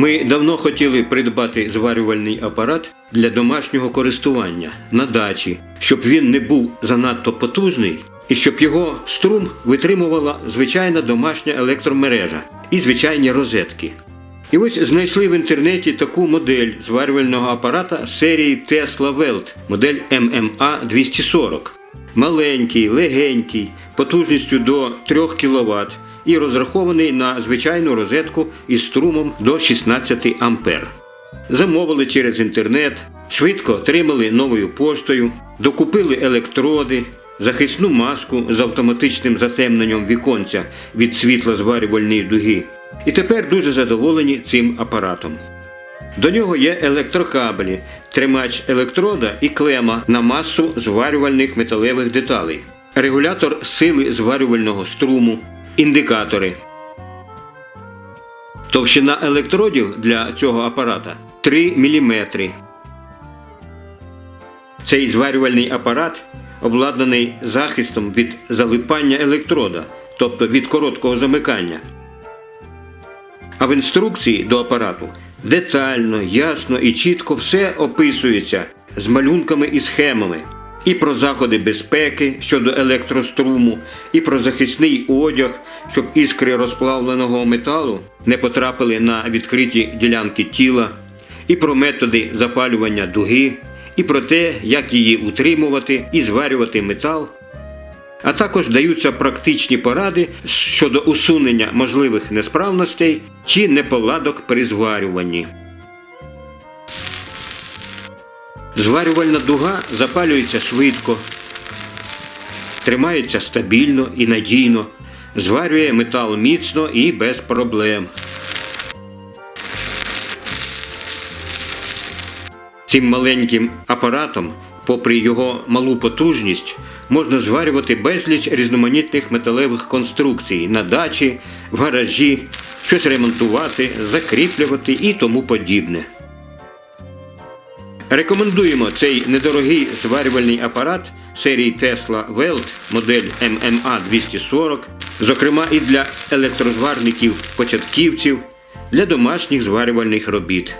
Ми давно хотіли придбати зварювальний апарат для домашнього користування на дачі, щоб він не був занадто потужний і щоб його струм витримувала звичайна домашня електромережа і звичайні розетки. І ось знайшли в інтернеті таку модель зварювального апарата серії Tesla Welt, модель MMA 240. Маленький, легенький, потужністю до 3 кВт і розрахований на звичайну розетку із струмом до 16 А. Замовили через інтернет, швидко отримали новою поштою, докупили електроди, захисну маску з автоматичним затемненням віконця від світла зварювальної дуги. І тепер дуже задоволені цим апаратом. До нього є електрокабелі, тримач електрода і клема на масу зварювальних металевих деталей, регулятор сили зварювального струму, індикатори. Товщина електродів для цього апарата 3 мм. Цей зварювальний апарат обладнаний захистом від залипання електрода, тобто від короткого замикання. А в інструкції до апарату детально, ясно і чітко все описується з малюнками і схемами. І про заходи безпеки щодо електроструму, і про захисний одяг, щоб іскри розплавленого металу не потрапили на відкриті ділянки тіла, і про методи запалювання дуги, і про те, як її утримувати і зварювати метал, а також даються практичні поради щодо усунення можливих несправностей чи неполадок при зварюванні. Зварювальна дуга запалюється швидко, тримається стабільно і надійно, зварює метал міцно і без проблем. Цим маленьким апаратом, попри його малу потужність, можна зварювати безліч різноманітних металевих конструкцій на дачі, в гаражі, щось ремонтувати, закріплювати і тому подібне. Рекомендуємо цей недорогий зварювальний апарат серії Tesla Weld модель MMA 240, зокрема і для електрозварників початківців, для домашніх зварювальних робіт.